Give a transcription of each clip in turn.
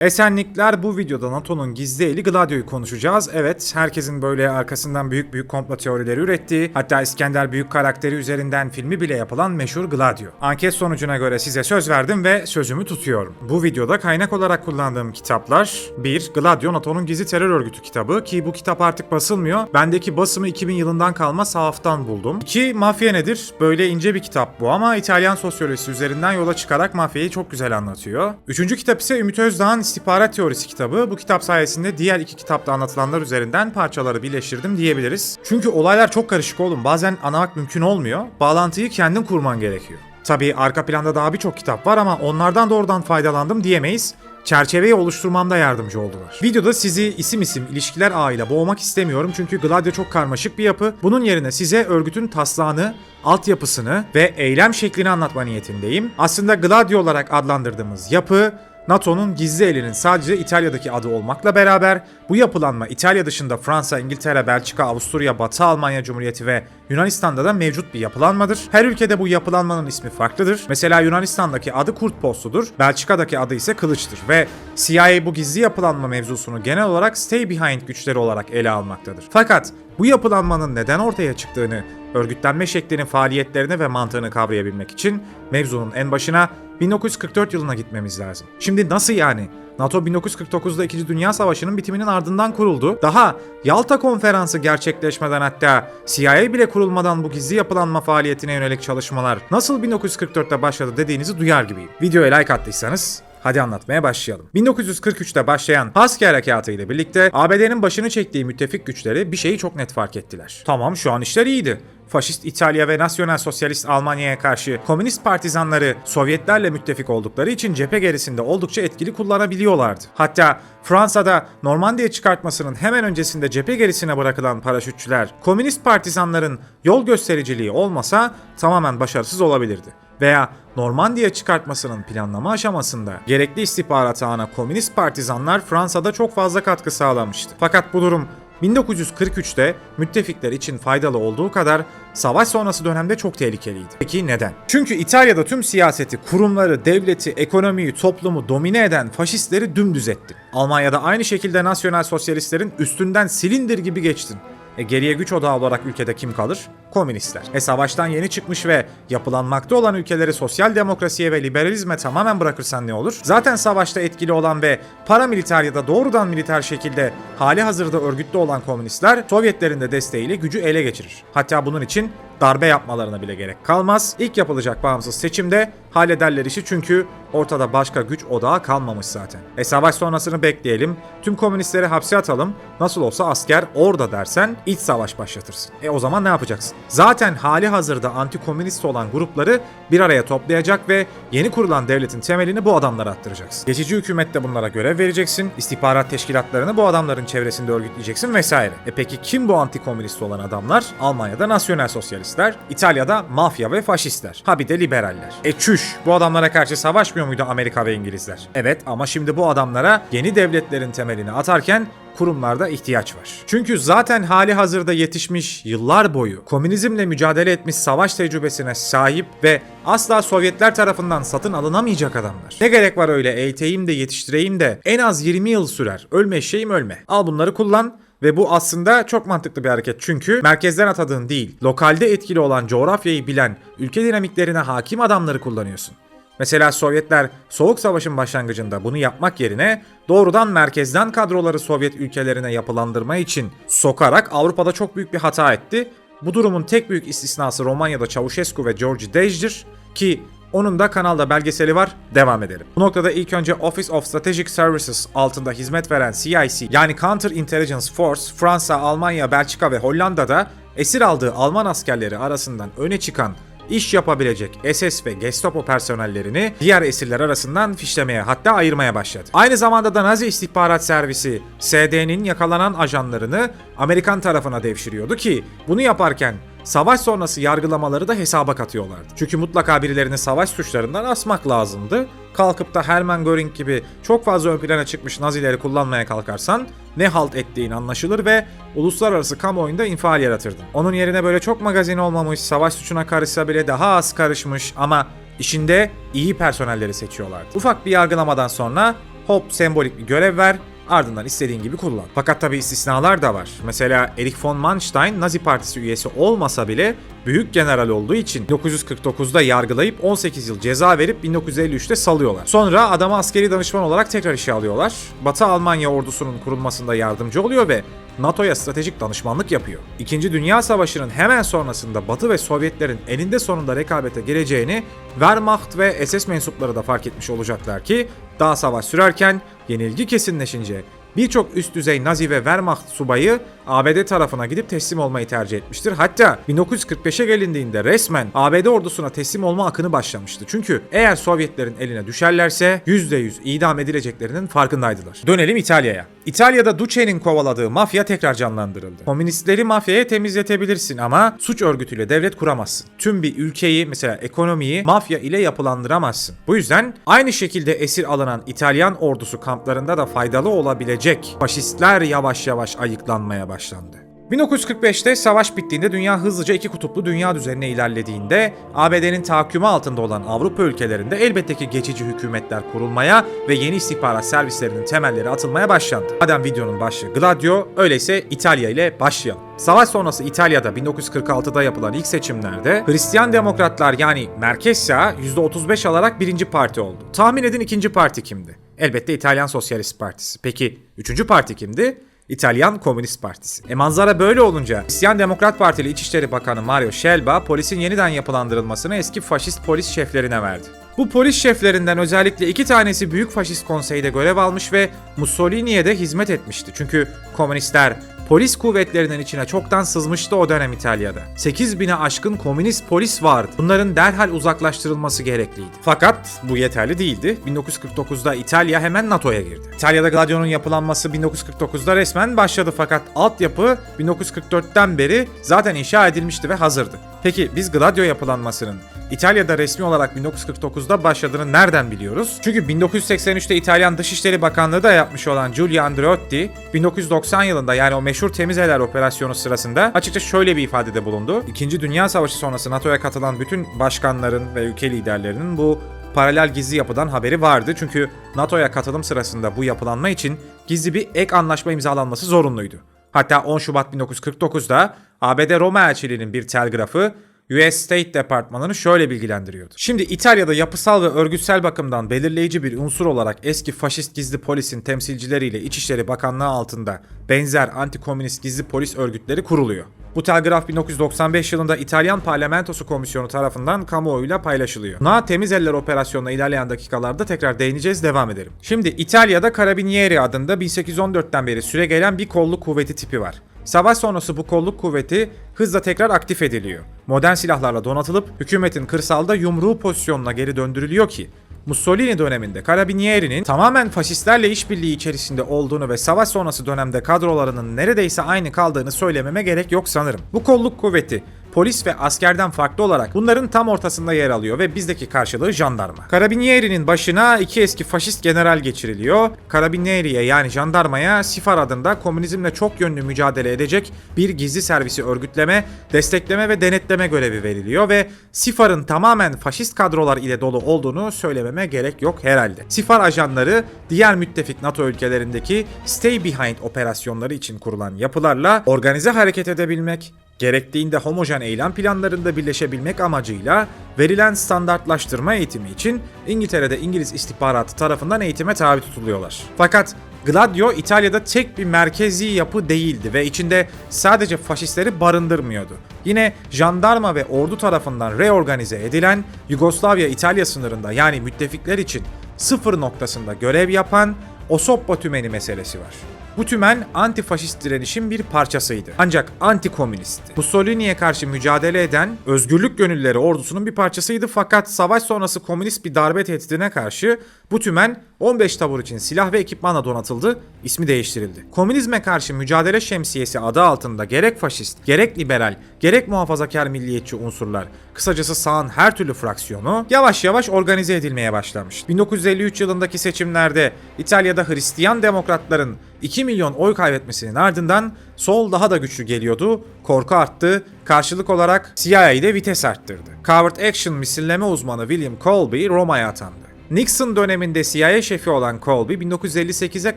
Esenlikler bu videoda NATO'nun gizli eli Gladio'yu konuşacağız. Evet, herkesin böyle arkasından büyük büyük komplo teorileri ürettiği, hatta İskender Büyük karakteri üzerinden filmi bile yapılan meşhur Gladio. Anket sonucuna göre size söz verdim ve sözümü tutuyorum. Bu videoda kaynak olarak kullandığım kitaplar 1. Gladio NATO'nun gizli terör örgütü kitabı ki bu kitap artık basılmıyor. Bendeki basımı 2000 yılından kalma sahaftan buldum. 2. Mafya nedir? Böyle ince bir kitap bu ama İtalyan sosyolojisi üzerinden yola çıkarak mafyayı çok güzel anlatıyor. Üçüncü kitap ise Ümit Özdağ'ın İstihbarat Teorisi kitabı. Bu kitap sayesinde diğer iki kitapta anlatılanlar üzerinden parçaları birleştirdim diyebiliriz. Çünkü olaylar çok karışık oğlum. Bazen anlamak mümkün olmuyor. Bağlantıyı kendin kurman gerekiyor. Tabii arka planda daha birçok kitap var ama onlardan doğrudan faydalandım diyemeyiz çerçeveyi oluşturmamda yardımcı oldular. Videoda sizi isim isim ilişkiler ağıyla boğmak istemiyorum çünkü Gladio çok karmaşık bir yapı. Bunun yerine size örgütün taslağını, altyapısını ve eylem şeklini anlatma niyetindeyim. Aslında Gladio olarak adlandırdığımız yapı NATO'nun gizli elinin sadece İtalya'daki adı olmakla beraber bu yapılanma İtalya dışında Fransa, İngiltere, Belçika, Avusturya, Batı Almanya Cumhuriyeti ve Yunanistan'da da mevcut bir yapılanmadır. Her ülkede bu yapılanmanın ismi farklıdır. Mesela Yunanistan'daki adı Kurt Postu'dur, Belçika'daki adı ise Kılıç'tır ve CIA bu gizli yapılanma mevzusunu genel olarak stay behind güçleri olarak ele almaktadır. Fakat bu yapılanmanın neden ortaya çıktığını, örgütlenme şeklini, faaliyetlerini ve mantığını kavrayabilmek için mevzunun en başına 1944 yılına gitmemiz lazım. Şimdi nasıl yani? NATO 1949'da 2. Dünya Savaşı'nın bitiminin ardından kuruldu. Daha Yalta Konferansı gerçekleşmeden hatta CIA bile kurulmadan bu gizli yapılanma faaliyetine yönelik çalışmalar nasıl 1944'te başladı dediğinizi duyar gibiyim. Videoya like attıysanız Hadi anlatmaya başlayalım. 1943'te başlayan Haski Harekatı ile birlikte ABD'nin başını çektiği müttefik güçleri bir şeyi çok net fark ettiler. Tamam şu an işler iyiydi. Faşist İtalya ve Nasyonel Sosyalist Almanya'ya karşı komünist partizanları Sovyetlerle müttefik oldukları için cephe gerisinde oldukça etkili kullanabiliyorlardı. Hatta Fransa'da Normandiya çıkartmasının hemen öncesinde cephe gerisine bırakılan paraşütçüler komünist partizanların yol göstericiliği olmasa tamamen başarısız olabilirdi veya Normandiya çıkartmasının planlama aşamasında gerekli istihbarat ağına komünist partizanlar Fransa'da çok fazla katkı sağlamıştı. Fakat bu durum 1943'te müttefikler için faydalı olduğu kadar savaş sonrası dönemde çok tehlikeliydi. Peki neden? Çünkü İtalya'da tüm siyaseti, kurumları, devleti, ekonomiyi, toplumu domine eden faşistleri dümdüz etti. Almanya'da aynı şekilde nasyonel sosyalistlerin üstünden silindir gibi geçtin. E geriye güç odağı olarak ülkede kim kalır? Komünistler. E savaştan yeni çıkmış ve yapılanmakta olan ülkeleri sosyal demokrasiye ve liberalizme tamamen bırakırsan ne olur? Zaten savaşta etkili olan ve paramiliter ya da doğrudan militer şekilde hali hazırda örgütlü olan komünistler Sovyetlerin de desteğiyle gücü ele geçirir. Hatta bunun için darbe yapmalarına bile gerek kalmaz. İlk yapılacak bağımsız seçimde hallederler işi çünkü ortada başka güç odağı kalmamış zaten. E savaş sonrasını bekleyelim, tüm komünistleri hapse atalım, nasıl olsa asker orada dersen iç savaş başlatırsın. E o zaman ne yapacaksın? Zaten hali hazırda antikomünist olan grupları bir araya toplayacak ve yeni kurulan devletin temelini bu adamlara attıracaksın. Geçici hükümette bunlara görev vereceksin, istihbarat teşkilatlarını bu adamların çevresinde örgütleyeceksin vesaire. E peki kim bu antikomünist olan adamlar? Almanya'da nasyonel sosyalistler, İtalya'da mafya ve faşistler. Ha bir de liberaller. E çüş, bu adamlara karşı savaşmıyor muydu Amerika ve İngilizler? Evet ama şimdi bu adamlara yeni devletlerin temelini atarken kurumlarda ihtiyaç var. Çünkü zaten hali hazırda yetişmiş yıllar boyu komünizmle mücadele etmiş savaş tecrübesine sahip ve asla Sovyetler tarafından satın alınamayacak adamlar. Ne gerek var öyle eğiteyim de yetiştireyim de en az 20 yıl sürer. Ölme eşeğim ölme. Al bunları kullan ve bu aslında çok mantıklı bir hareket çünkü merkezden atadığın değil, lokalde etkili olan coğrafyayı bilen, ülke dinamiklerine hakim adamları kullanıyorsun. Mesela Sovyetler Soğuk Savaş'ın başlangıcında bunu yapmak yerine doğrudan merkezden kadroları Sovyet ülkelerine yapılandırma için sokarak Avrupa'da çok büyük bir hata etti. Bu durumun tek büyük istisnası Romanya'da Çavuşescu ve George Dej'dir ki onun da kanalda belgeseli var. Devam edelim. Bu noktada ilk önce Office of Strategic Services altında hizmet veren CIC yani Counter Intelligence Force Fransa, Almanya, Belçika ve Hollanda'da esir aldığı Alman askerleri arasından öne çıkan iş yapabilecek SS ve Gestapo personellerini diğer esirler arasından fişlemeye hatta ayırmaya başladı. Aynı zamanda da Nazi istihbarat servisi SD'nin yakalanan ajanlarını Amerikan tarafına devşiriyordu ki bunu yaparken savaş sonrası yargılamaları da hesaba katıyorlardı. Çünkü mutlaka birilerini savaş suçlarından asmak lazımdı. Kalkıp da Hermann Göring gibi çok fazla ön plana çıkmış Nazileri kullanmaya kalkarsan ne halt ettiğin anlaşılır ve uluslararası kamuoyunda infial yaratırdın. Onun yerine böyle çok magazin olmamış, savaş suçuna karışsa bile daha az karışmış ama işinde iyi personelleri seçiyorlardı. Ufak bir yargılamadan sonra hop sembolik bir görev ver, ardından istediğin gibi kullan. Fakat tabi istisnalar da var. Mesela Erich von Manstein Nazi Partisi üyesi olmasa bile büyük general olduğu için 1949'da yargılayıp 18 yıl ceza verip 1953'te salıyorlar. Sonra adamı askeri danışman olarak tekrar işe alıyorlar. Batı Almanya ordusunun kurulmasında yardımcı oluyor ve NATO'ya stratejik danışmanlık yapıyor. İkinci Dünya Savaşı'nın hemen sonrasında Batı ve Sovyetlerin eninde sonunda rekabete gireceğini Wehrmacht ve SS mensupları da fark etmiş olacaklar ki daha savaş sürerken yenilgi kesinleşince birçok üst düzey Nazi ve Wehrmacht subayı ABD tarafına gidip teslim olmayı tercih etmiştir. Hatta 1945'e gelindiğinde resmen ABD ordusuna teslim olma akını başlamıştı. Çünkü eğer Sovyetlerin eline düşerlerse %100 idam edileceklerinin farkındaydılar. Dönelim İtalya'ya. İtalya'da Duce'nin kovaladığı mafya tekrar canlandırıldı. Komünistleri mafyaya temizletebilirsin ama suç örgütüyle devlet kuramazsın. Tüm bir ülkeyi mesela ekonomiyi mafya ile yapılandıramazsın. Bu yüzden aynı şekilde esir alınan İtalyan ordusu kamplarında da faydalı olabilecek faşistler yavaş yavaş ayıklanmaya başlandı. 1945'te savaş bittiğinde dünya hızlıca iki kutuplu dünya düzenine ilerlediğinde ABD'nin tahakkümü altında olan Avrupa ülkelerinde elbette ki geçici hükümetler kurulmaya ve yeni istihbarat servislerinin temelleri atılmaya başlandı. Madem videonun başlığı Gladio, öyleyse İtalya ile başlayalım. Savaş sonrası İtalya'da 1946'da yapılan ilk seçimlerde Hristiyan Demokratlar yani Merkez Sağ %35 alarak birinci parti oldu. Tahmin edin ikinci parti kimdi? Elbette İtalyan Sosyalist Partisi. Peki üçüncü parti kimdi? İtalyan Komünist Partisi. E manzara böyle olunca Hristiyan Demokrat Partili İçişleri Bakanı Mario Scelba polisin yeniden yapılandırılmasını eski faşist polis şeflerine verdi. Bu polis şeflerinden özellikle iki tanesi Büyük Faşist Konsey'de görev almış ve Mussolini'ye de hizmet etmişti. Çünkü komünistler polis kuvvetlerinin içine çoktan sızmıştı o dönem İtalya'da. 8000'e aşkın komünist polis vardı. Bunların derhal uzaklaştırılması gerekliydi. Fakat bu yeterli değildi. 1949'da İtalya hemen NATO'ya girdi. İtalya'da Gladio'nun yapılanması 1949'da resmen başladı fakat altyapı 1944'ten beri zaten inşa edilmişti ve hazırdı. Peki biz Gladio yapılanmasının İtalya'da resmi olarak 1949'da başladığını nereden biliyoruz? Çünkü 1983'te İtalyan Dışişleri Bakanlığı da yapmış olan Giulio Andreotti 1990 yılında yani o meşhur Temiz Eller operasyonu sırasında açıkça şöyle bir ifadede bulundu. İkinci Dünya Savaşı sonrası NATO'ya katılan bütün başkanların ve ülke liderlerinin bu paralel gizli yapıdan haberi vardı. Çünkü NATO'ya katılım sırasında bu yapılanma için gizli bir ek anlaşma imzalanması zorunluydu. Hatta 10 Şubat 1949'da ABD Roma elçiliğinin bir telgrafı US State Departmanı'nı şöyle bilgilendiriyordu. Şimdi İtalya'da yapısal ve örgütsel bakımdan belirleyici bir unsur olarak eski faşist gizli polisin temsilcileriyle İçişleri Bakanlığı altında benzer antikomünist gizli polis örgütleri kuruluyor. Bu telgraf 1995 yılında İtalyan Parlamentosu Komisyonu tarafından kamuoyuyla paylaşılıyor. Na Temiz Eller operasyonuna ilerleyen dakikalarda tekrar değineceğiz, devam edelim. Şimdi İtalya'da Carabinieri adında 1814'ten beri süre gelen bir kolluk kuvveti tipi var. Savaş sonrası bu kolluk kuvveti hızla tekrar aktif ediliyor. Modern silahlarla donatılıp hükümetin kırsalda yumruğu pozisyonuna geri döndürülüyor ki Mussolini döneminde Carabinieri'nin tamamen faşistlerle işbirliği içerisinde olduğunu ve savaş sonrası dönemde kadrolarının neredeyse aynı kaldığını söylememe gerek yok sanırım. Bu kolluk kuvveti polis ve askerden farklı olarak bunların tam ortasında yer alıyor ve bizdeki karşılığı jandarma. Carabinieri'nin başına iki eski faşist general geçiriliyor. Carabinieri'ye yani jandarmaya Sifar adında komünizmle çok yönlü mücadele edecek bir gizli servisi örgütleme, destekleme ve denetleme görevi veriliyor ve Sifar'ın tamamen faşist kadrolar ile dolu olduğunu söylememe gerek yok herhalde. Sifar ajanları diğer müttefik NATO ülkelerindeki Stay Behind operasyonları için kurulan yapılarla organize hareket edebilmek, gerektiğinde homojen eylem planlarında birleşebilmek amacıyla verilen standartlaştırma eğitimi için İngiltere'de İngiliz istihbaratı tarafından eğitime tabi tutuluyorlar. Fakat Gladio İtalya'da tek bir merkezi yapı değildi ve içinde sadece faşistleri barındırmıyordu. Yine jandarma ve ordu tarafından reorganize edilen Yugoslavya-İtalya sınırında yani müttefikler için sıfır noktasında görev yapan Osoppa tümeni meselesi var. Bu tümen antifaşist direnişin bir parçasıydı. Ancak antikomünistti. Mussolini'ye karşı mücadele eden özgürlük gönülleri ordusunun bir parçasıydı fakat savaş sonrası komünist bir darbe tehdidine karşı bu tümen 15 tabur için silah ve ekipmanla donatıldı, ismi değiştirildi. Komünizme karşı mücadele şemsiyesi adı altında gerek faşist, gerek liberal, gerek muhafazakar milliyetçi unsurlar, kısacası sağın her türlü fraksiyonu yavaş yavaş organize edilmeye başlamış. 1953 yılındaki seçimlerde İtalya'da Hristiyan demokratların 2 milyon oy kaybetmesinin ardından sol daha da güçlü geliyordu, korku arttı, karşılık olarak CIA'de vites arttırdı. Covert Action misilleme uzmanı William Colby Roma'ya atandı. Nixon döneminde CIA şefi olan Colby 1958'e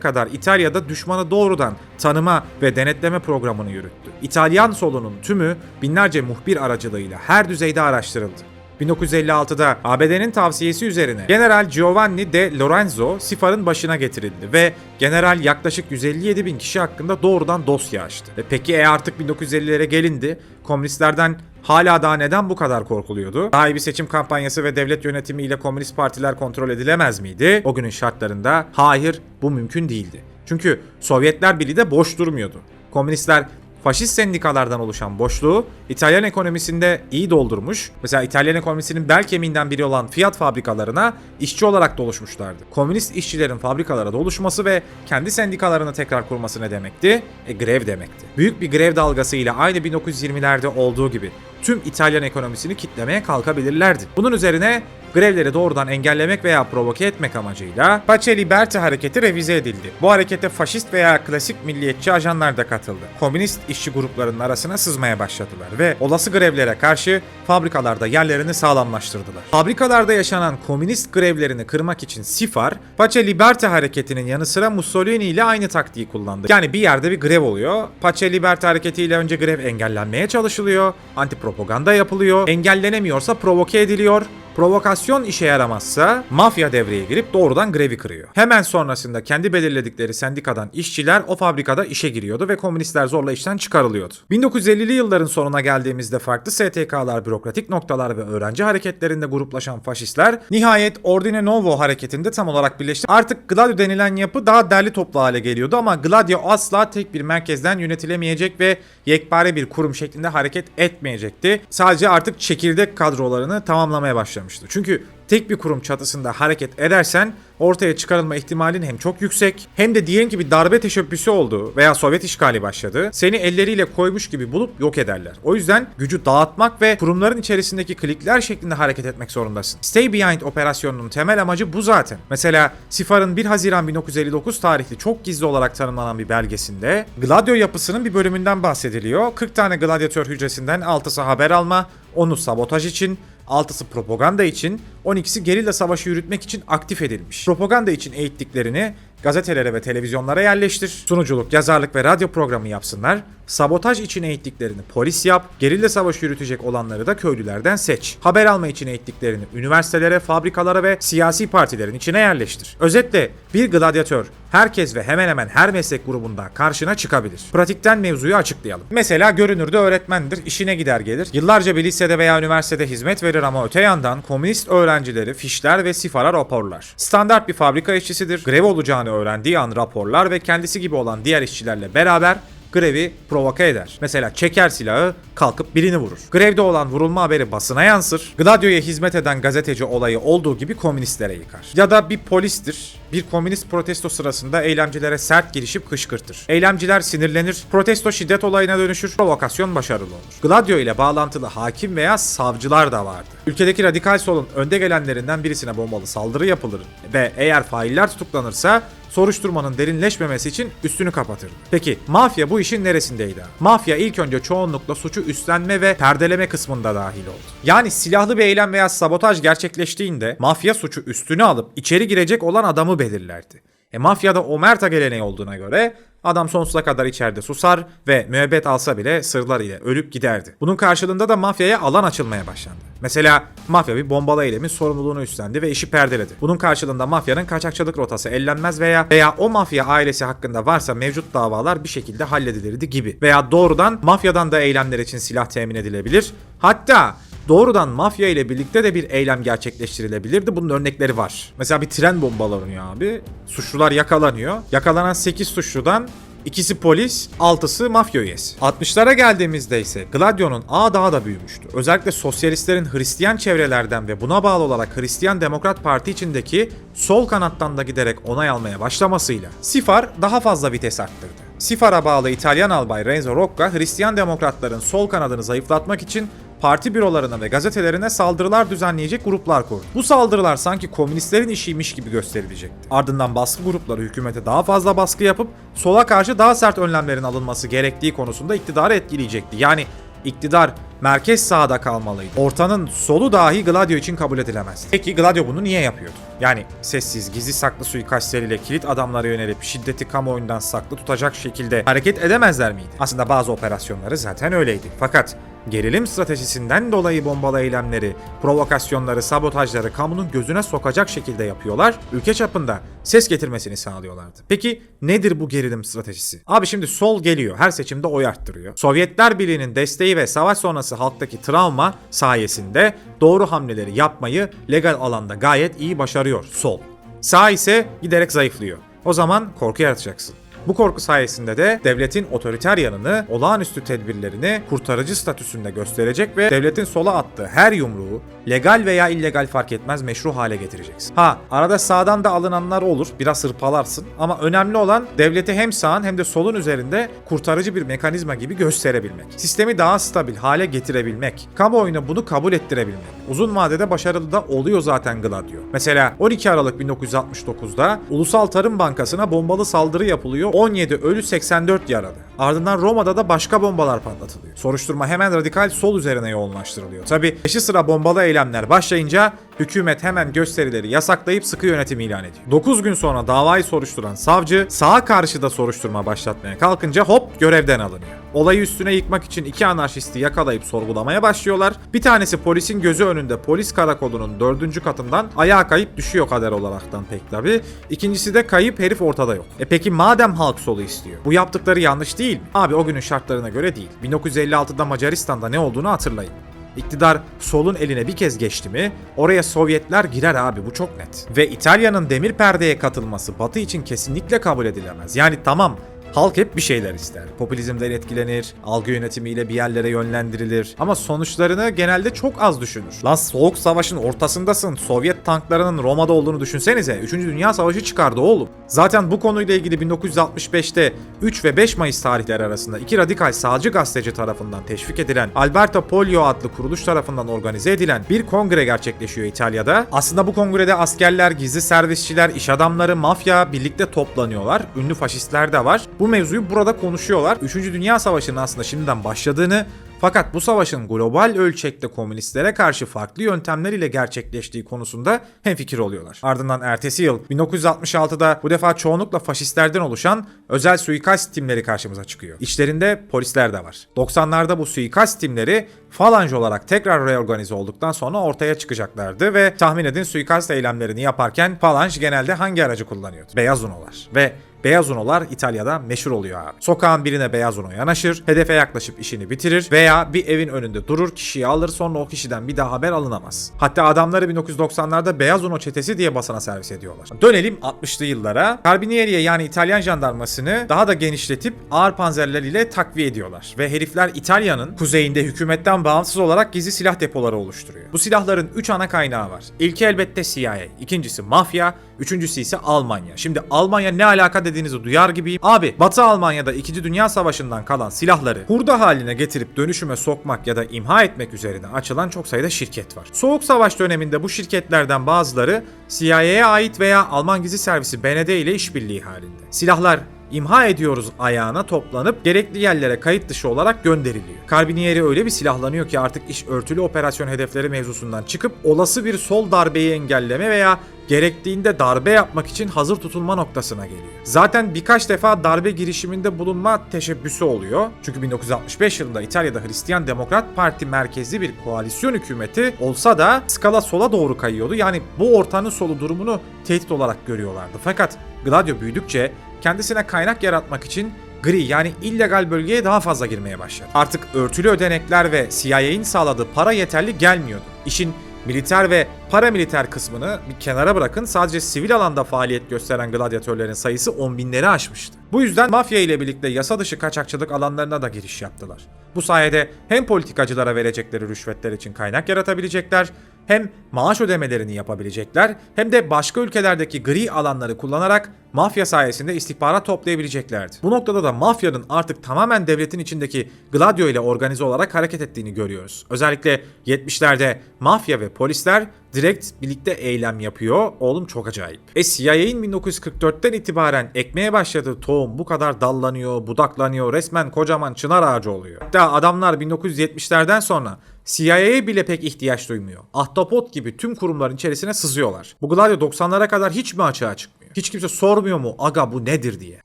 kadar İtalya'da düşmanı doğrudan tanıma ve denetleme programını yürüttü. İtalyan solunun tümü binlerce muhbir aracılığıyla her düzeyde araştırıldı. 1956'da ABD'nin tavsiyesi üzerine General Giovanni de Lorenzo SİFAR'ın başına getirildi ve General yaklaşık 157 bin kişi hakkında doğrudan dosya açtı. Ve peki e artık 1950'lere gelindi, komünistlerden hala daha neden bu kadar korkuluyordu? Daha iyi bir seçim kampanyası ve devlet yönetimiyle komünist partiler kontrol edilemez miydi? O günün şartlarında hayır bu mümkün değildi. Çünkü Sovyetler Birliği de boş durmuyordu. Komünistler faşist sendikalardan oluşan boşluğu İtalyan ekonomisinde iyi doldurmuş. Mesela İtalyan ekonomisinin bel kemiğinden biri olan Fiat fabrikalarına işçi olarak doluşmuşlardı. Komünist işçilerin fabrikalara doluşması ve kendi sendikalarını tekrar kurması ne demekti? E grev demekti. Büyük bir grev dalgasıyla aynı 1920'lerde olduğu gibi tüm İtalyan ekonomisini kitlemeye kalkabilirlerdi. Bunun üzerine grevleri doğrudan engellemek veya provoke etmek amacıyla Pace Liberty hareketi revize edildi. Bu harekete faşist veya klasik milliyetçi ajanlar da katıldı. Komünist işçi gruplarının arasına sızmaya başladılar ve olası grevlere karşı fabrikalarda yerlerini sağlamlaştırdılar. Fabrikalarda yaşanan komünist grevlerini kırmak için SİFAR, Pace Liberty hareketinin yanı sıra Mussolini ile aynı taktiği kullandı. Yani bir yerde bir grev oluyor. Pace Liberty hareketiyle önce grev engellenmeye çalışılıyor. Anti propaganda yapılıyor. Engellenemiyorsa provoke ediliyor. Provokasyon işe yaramazsa mafya devreye girip doğrudan grevi kırıyor. Hemen sonrasında kendi belirledikleri sendikadan işçiler o fabrikada işe giriyordu ve komünistler zorla işten çıkarılıyordu. 1950'li yılların sonuna geldiğimizde farklı STK'lar, bürokratik noktalar ve öğrenci hareketlerinde gruplaşan faşistler nihayet Ordine Novo hareketinde tam olarak birleşti. Artık Gladio denilen yapı daha derli toplu hale geliyordu ama Gladio asla tek bir merkezden yönetilemeyecek ve yekpare bir kurum şeklinde hareket etmeyecekti. Sadece artık çekirdek kadrolarını tamamlamaya başlamıştı. Çünkü tek bir kurum çatısında hareket edersen ortaya çıkarılma ihtimalin hem çok yüksek hem de diyelim ki bir darbe teşebbüsü oldu veya Sovyet işgali başladı. Seni elleriyle koymuş gibi bulup yok ederler. O yüzden gücü dağıtmak ve kurumların içerisindeki klikler şeklinde hareket etmek zorundasın. Stay Behind operasyonunun temel amacı bu zaten. Mesela SİFAR'ın 1 Haziran 1959 tarihli çok gizli olarak tanımlanan bir belgesinde Gladio yapısının bir bölümünden bahsediliyor. 40 tane gladyatör hücresinden 6'sı haber alma, onu sabotaj için, 6'sı propaganda için, 12'si gerilla savaşı yürütmek için aktif edilmiş. Propaganda için eğittiklerini gazetelere ve televizyonlara yerleştir. Sunuculuk, yazarlık ve radyo programı yapsınlar. Sabotaj için eğittiklerini polis yap. Gerilla savaşı yürütecek olanları da köylülerden seç. Haber alma için eğittiklerini üniversitelere, fabrikalara ve siyasi partilerin içine yerleştir. Özetle bir gladyatör herkes ve hemen hemen her meslek grubunda karşına çıkabilir. Pratikten mevzuyu açıklayalım. Mesela görünürde öğretmendir, işine gider gelir. Yıllarca bir lisede veya üniversitede hizmet verir ama öte yandan komünist öğrencileri fişler ve sifara raporlar. Standart bir fabrika işçisidir. Grev olacağını öğrendiği an raporlar ve kendisi gibi olan diğer işçilerle beraber grevi provoke eder. Mesela çeker silahı kalkıp birini vurur. Grevde olan vurulma haberi basına yansır. Gladio'ya hizmet eden gazeteci olayı olduğu gibi komünistlere yıkar. Ya da bir polistir. Bir komünist protesto sırasında eylemcilere sert girişip kışkırtır. Eylemciler sinirlenir. Protesto şiddet olayına dönüşür. Provokasyon başarılı olur. Gladio ile bağlantılı hakim veya savcılar da vardı. Ülkedeki radikal solun önde gelenlerinden birisine bombalı saldırı yapılır ve eğer failler tutuklanırsa soruşturmanın derinleşmemesi için üstünü kapatırdı. Peki mafya bu işin neresindeydi? Mafya ilk önce çoğunlukla suçu üstlenme ve perdeleme kısmında dahil oldu. Yani silahlı bir eylem veya sabotaj gerçekleştiğinde mafya suçu üstüne alıp içeri girecek olan adamı belirlerdi. E mafyada omerta geleneği olduğuna göre adam sonsuza kadar içeride susar ve müebbet alsa bile sırlar ile ölüp giderdi. Bunun karşılığında da mafyaya alan açılmaya başlandı. Mesela mafya bir bombalı eylemin sorumluluğunu üstlendi ve işi perdeledi. Bunun karşılığında mafyanın kaçakçılık rotası ellenmez veya veya o mafya ailesi hakkında varsa mevcut davalar bir şekilde halledilirdi gibi. Veya doğrudan mafyadan da eylemler için silah temin edilebilir. Hatta doğrudan mafya ile birlikte de bir eylem gerçekleştirilebilirdi. Bunun örnekleri var. Mesela bir tren bombalanıyor abi. Suçlular yakalanıyor. Yakalanan 8 suçludan İkisi polis, altısı mafya üyesi. 60'lara geldiğimizde ise Gladio'nun ağı daha da büyümüştü. Özellikle sosyalistlerin Hristiyan çevrelerden ve buna bağlı olarak Hristiyan Demokrat Parti içindeki sol kanattan da giderek onay almaya başlamasıyla Sifar daha fazla vites arttırdı. Sifar'a bağlı İtalyan albay Renzo Rocca, Hristiyan Demokratların sol kanadını zayıflatmak için parti bürolarına ve gazetelerine saldırılar düzenleyecek gruplar kurdu. Bu saldırılar sanki komünistlerin işiymiş gibi gösterilecekti. Ardından baskı grupları hükümete daha fazla baskı yapıp sola karşı daha sert önlemlerin alınması gerektiği konusunda iktidarı etkileyecekti. Yani iktidar merkez sağda kalmalıydı. Ortanın solu dahi Gladio için kabul edilemez. Peki Gladio bunu niye yapıyordu? Yani sessiz, gizli saklı suikastleriyle kilit adamlara yönelip şiddeti kamuoyundan saklı tutacak şekilde hareket edemezler miydi? Aslında bazı operasyonları zaten öyleydi. Fakat gerilim stratejisinden dolayı bombalı eylemleri, provokasyonları, sabotajları kamunun gözüne sokacak şekilde yapıyorlar. Ülke çapında ses getirmesini sağlıyorlardı. Peki nedir bu gerilim stratejisi? Abi şimdi sol geliyor. Her seçimde oy arttırıyor. Sovyetler Birliği'nin desteği ve savaş sonrası halktaki travma sayesinde doğru hamleleri yapmayı legal alanda gayet iyi başarıyor sol. Sağ ise giderek zayıflıyor. O zaman korku yaratacaksın. Bu korku sayesinde de devletin otoriter yanını, olağanüstü tedbirlerini kurtarıcı statüsünde gösterecek ve devletin sola attığı her yumruğu legal veya illegal fark etmez meşru hale getireceksin. Ha arada sağdan da alınanlar olur biraz hırpalarsın ama önemli olan devleti hem sağın hem de solun üzerinde kurtarıcı bir mekanizma gibi gösterebilmek. Sistemi daha stabil hale getirebilmek. Kamuoyuna bunu kabul ettirebilmek. Uzun vadede başarılı da oluyor zaten Gladio. Mesela 12 Aralık 1969'da Ulusal Tarım Bankası'na bombalı saldırı yapılıyor. 17 ölü 84 yaralı. Ardından Roma'da da başka bombalar patlatılıyor. Soruşturma hemen radikal sol üzerine yoğunlaştırılıyor. Tabi peşi sıra bombalı eylemler başlayınca hükümet hemen gösterileri yasaklayıp sıkı yönetim ilan ediyor. 9 gün sonra davayı soruşturan savcı sağa karşı da soruşturma başlatmaya kalkınca hop görevden alınıyor. Olayı üstüne yıkmak için iki anarşisti yakalayıp sorgulamaya başlıyorlar. Bir tanesi polisin gözü önünde polis karakolunun dördüncü katından ayağa kayıp düşüyor kader olaraktan pek tabi. İkincisi de kayıp herif ortada yok. E peki madem halk solu istiyor. Bu yaptıkları yanlış değil mi? Abi o günün şartlarına göre değil. 1956'da Macaristan'da ne olduğunu hatırlayın. İktidar solun eline bir kez geçti mi oraya Sovyetler girer abi bu çok net. Ve İtalya'nın demir perdeye katılması Batı için kesinlikle kabul edilemez. Yani tamam Halk hep bir şeyler ister. Popülizmden etkilenir, algı yönetimiyle bir yerlere yönlendirilir. Ama sonuçlarını genelde çok az düşünür. Lan soğuk savaşın ortasındasın. Sovyet tanklarının Roma'da olduğunu düşünsenize. 3. Dünya Savaşı çıkardı oğlum. Zaten bu konuyla ilgili 1965'te 3 ve 5 Mayıs tarihleri arasında iki radikal sağcı gazeteci tarafından teşvik edilen Alberto Polio adlı kuruluş tarafından organize edilen bir kongre gerçekleşiyor İtalya'da. Aslında bu kongrede askerler, gizli servisçiler, iş adamları, mafya birlikte toplanıyorlar. Ünlü faşistler de var. Bu mevzuyu burada konuşuyorlar. 3. Dünya Savaşı'nın aslında şimdiden başladığını fakat bu savaşın global ölçekte komünistlere karşı farklı yöntemler ile gerçekleştiği konusunda hemfikir oluyorlar. Ardından ertesi yıl 1966'da bu defa çoğunlukla faşistlerden oluşan özel suikast timleri karşımıza çıkıyor. İçlerinde polisler de var. 90'larda bu suikast timleri falanj olarak tekrar reorganize olduktan sonra ortaya çıkacaklardı ve tahmin edin suikast eylemlerini yaparken falanj genelde hangi aracı kullanıyordu? Beyaz Unolar. Ve Beyaz Unolar İtalya'da meşhur oluyor abi. Sokağın birine Beyaz Uno yanaşır, hedefe yaklaşıp işini bitirir veya bir evin önünde durur, kişiyi alır sonra o kişiden bir daha haber alınamaz. Hatta adamları 1990'larda Beyaz Uno çetesi diye basına servis ediyorlar. Dönelim 60'lı yıllara. Carabinieri'ye yani İtalyan jandarmasını daha da genişletip ağır panzerler ile takviye ediyorlar. Ve herifler İtalya'nın kuzeyinde hükümetten bağımsız olarak gizli silah depoları oluşturuyor. Bu silahların 3 ana kaynağı var. İlki elbette CIA, ikincisi mafya, üçüncüsü ise Almanya. Şimdi Almanya ne alaka dediğinizi duyar gibiyim. Abi Batı Almanya'da 2. Dünya Savaşı'ndan kalan silahları hurda haline getirip dönüşüme sokmak ya da imha etmek üzerine açılan çok sayıda şirket var. Soğuk Savaş döneminde bu şirketlerden bazıları CIA'ya ait veya Alman gizli servisi BND ile işbirliği halinde. Silahlar imha ediyoruz ayağına toplanıp gerekli yerlere kayıt dışı olarak gönderiliyor. Karbinieri öyle bir silahlanıyor ki artık iş örtülü operasyon hedefleri mevzusundan çıkıp olası bir sol darbeyi engelleme veya gerektiğinde darbe yapmak için hazır tutulma noktasına geliyor. Zaten birkaç defa darbe girişiminde bulunma teşebbüsü oluyor. Çünkü 1965 yılında İtalya'da Hristiyan Demokrat Parti merkezli bir koalisyon hükümeti olsa da skala sola doğru kayıyordu. Yani bu ortanın solu durumunu tehdit olarak görüyorlardı. Fakat Gladio büyüdükçe kendisine kaynak yaratmak için gri yani illegal bölgeye daha fazla girmeye başladı. Artık örtülü ödenekler ve CIA'in sağladığı para yeterli gelmiyordu. İşin militer ve paramiliter kısmını bir kenara bırakın sadece sivil alanda faaliyet gösteren gladyatörlerin sayısı 10 binleri aşmıştı. Bu yüzden mafya ile birlikte yasa dışı kaçakçılık alanlarına da giriş yaptılar. Bu sayede hem politikacılara verecekleri rüşvetler için kaynak yaratabilecekler, hem maaş ödemelerini yapabilecekler hem de başka ülkelerdeki gri alanları kullanarak mafya sayesinde istihbarat toplayabileceklerdi. Bu noktada da mafyanın artık tamamen devletin içindeki Gladio ile organize olarak hareket ettiğini görüyoruz. Özellikle 70'lerde mafya ve polisler Direkt birlikte eylem yapıyor. Oğlum çok acayip. E CIA'in 1944'ten itibaren ekmeye başladığı tohum bu kadar dallanıyor, budaklanıyor, resmen kocaman çınar ağacı oluyor. Hatta adamlar 1970'lerden sonra CIA'ye bile pek ihtiyaç duymuyor. Ahtapot gibi tüm kurumların içerisine sızıyorlar. Bu Gladio 90'lara kadar hiç mi açığa çıkmıyor? Hiç kimse sormuyor mu aga bu nedir diye.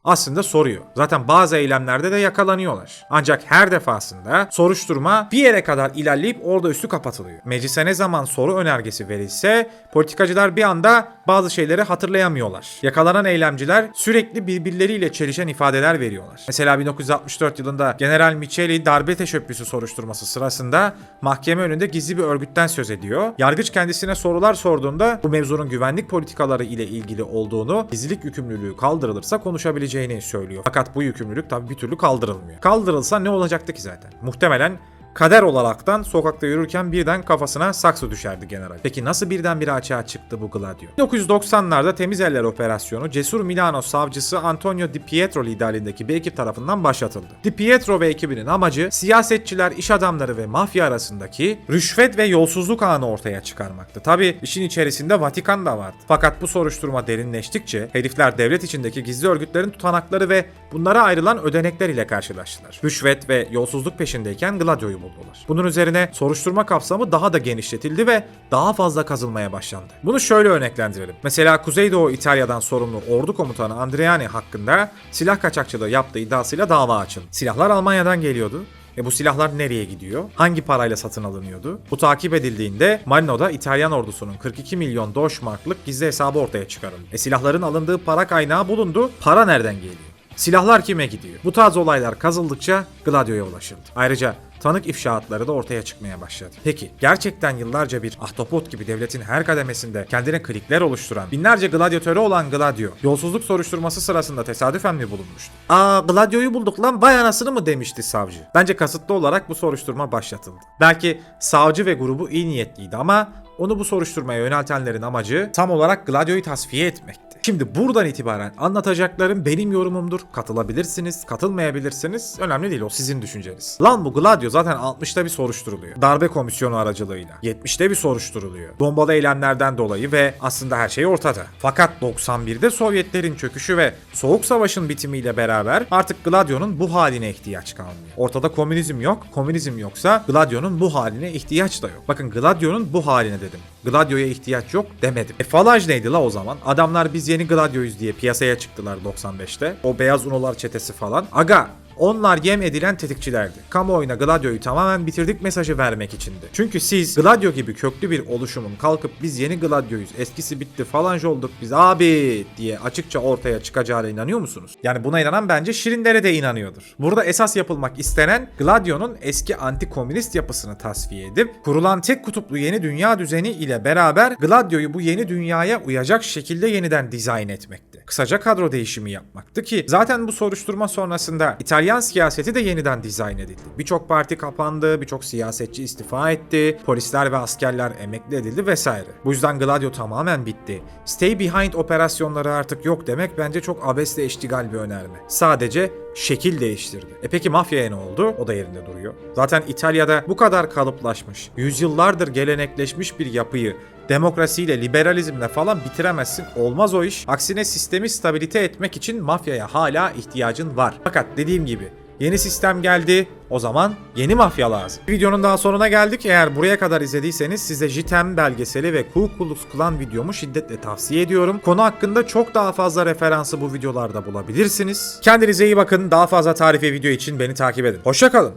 Aslında soruyor. Zaten bazı eylemlerde de yakalanıyorlar. Ancak her defasında soruşturma bir yere kadar ilerleyip orada üstü kapatılıyor. Meclise ne zaman soru önergesi verilse politikacılar bir anda bazı şeyleri hatırlayamıyorlar. Yakalanan eylemciler sürekli birbirleriyle çelişen ifadeler veriyorlar. Mesela 1964 yılında General Micheli darbe teşebbüsü soruşturması sırasında mahkeme önünde gizli bir örgütten söz ediyor. Yargıç kendisine sorular sorduğunda bu mevzunun güvenlik politikaları ile ilgili olduğunu, gizlilik yükümlülüğü kaldırılırsa konuşabileceğini söylüyor. Fakat bu yükümlülük tabii bir türlü kaldırılmıyor. Kaldırılsa ne olacaktı ki zaten? Muhtemelen kader olaraktan sokakta yürürken birden kafasına saksı düşerdi general. Peki nasıl birdenbire açığa çıktı bu Gladio? 1990'larda Temiz Eller Operasyonu Cesur Milano savcısı Antonio Di Pietro liderliğindeki bir ekip tarafından başlatıldı. Di Pietro ve ekibinin amacı siyasetçiler, iş adamları ve mafya arasındaki rüşvet ve yolsuzluk ağını ortaya çıkarmaktı. Tabi işin içerisinde Vatikan da vardı. Fakat bu soruşturma derinleştikçe herifler devlet içindeki gizli örgütlerin tutanakları ve bunlara ayrılan ödenekler ile karşılaştılar. Rüşvet ve yolsuzluk peşindeyken Gladio'yu buldular. Bunun üzerine soruşturma kapsamı daha da genişletildi ve daha fazla kazılmaya başlandı. Bunu şöyle örneklendirelim. Mesela Kuzeydoğu İtalya'dan sorumlu ordu komutanı Andreani hakkında silah kaçakçılığı yaptığı iddiasıyla dava açıldı. Silahlar Almanya'dan geliyordu. E bu silahlar nereye gidiyor? Hangi parayla satın alınıyordu? Bu takip edildiğinde Marino'da İtalyan ordusunun 42 milyon Deutschmark'lık gizli hesabı ortaya çıkarıldı. E silahların alındığı para kaynağı bulundu. Para nereden geliyor? Silahlar kime gidiyor? Bu tarz olaylar kazıldıkça Gladio'ya ulaşıldı. Ayrıca tanık ifşaatları da ortaya çıkmaya başladı. Peki gerçekten yıllarca bir ahtapot gibi devletin her kademesinde kendine klikler oluşturan binlerce gladyatörü olan Gladio yolsuzluk soruşturması sırasında tesadüfen mi bulunmuştu? Aa Gladio'yu bulduk lan vay anasını mı demişti savcı. Bence kasıtlı olarak bu soruşturma başlatıldı. Belki savcı ve grubu iyi niyetliydi ama onu bu soruşturmaya yöneltenlerin amacı tam olarak Gladio'yu tasfiye etmekti. Şimdi buradan itibaren anlatacaklarım benim yorumumdur. Katılabilirsiniz, katılmayabilirsiniz. Önemli değil o sizin düşünceniz. Lan bu Gladio zaten 60'ta bir soruşturuluyor. Darbe komisyonu aracılığıyla. 70'te bir soruşturuluyor. Bombalı eylemlerden dolayı ve aslında her şey ortada. Fakat 91'de Sovyetlerin çöküşü ve Soğuk Savaş'ın bitimiyle beraber artık Gladio'nun bu haline ihtiyaç kalmıyor. Ortada komünizm yok. Komünizm yoksa Gladio'nun bu haline ihtiyaç da yok. Bakın Gladio'nun bu haline dedim. Gladio'ya ihtiyaç yok demedim. E Falaj neydi la o zaman? Adamlar biz yeni Gladio'yuz diye piyasaya çıktılar 95'te. O beyaz unolar çetesi falan. Aga onlar yem edilen tetikçilerdi. Kamuoyuna Gladio'yu tamamen bitirdik mesajı vermek içindi. Çünkü siz Gladio gibi köklü bir oluşumun kalkıp biz yeni Gladio'yuz, eskisi bitti falan olduk biz abi diye açıkça ortaya çıkacağına inanıyor musunuz? Yani buna inanan bence Şirinlere de inanıyordur. Burada esas yapılmak istenen Gladio'nun eski anti-komünist yapısını tasfiye edip kurulan tek kutuplu yeni dünya düzeni ile beraber Gladio'yu bu yeni dünyaya uyacak şekilde yeniden dizayn etmekti. Kısaca kadro değişimi yapmaktı ki zaten bu soruşturma sonrasında İtalyan siyaseti de yeniden dizayn edildi. Birçok parti kapandı, birçok siyasetçi istifa etti, polisler ve askerler emekli edildi vesaire. Bu yüzden Gladio tamamen bitti. Stay behind operasyonları artık yok demek bence çok abesle eştigal bir önerme. Sadece şekil değiştirdi. E peki mafyaya ne oldu? O da yerinde duruyor. Zaten İtalya'da bu kadar kalıplaşmış, yüzyıllardır gelenekleşmiş bir yapıyı demokrasiyle, liberalizmle falan bitiremezsin. Olmaz o iş. Aksine sistemi stabilite etmek için mafyaya hala ihtiyacın var. Fakat dediğim gibi Yeni sistem geldi. O zaman yeni mafya lazım. Videonun daha sonuna geldik. Eğer buraya kadar izlediyseniz size JITEM belgeseli ve Ku Klux Klan videomu şiddetle tavsiye ediyorum. Konu hakkında çok daha fazla referansı bu videolarda bulabilirsiniz. Kendinize iyi bakın. Daha fazla tarife video için beni takip edin. Hoşçakalın.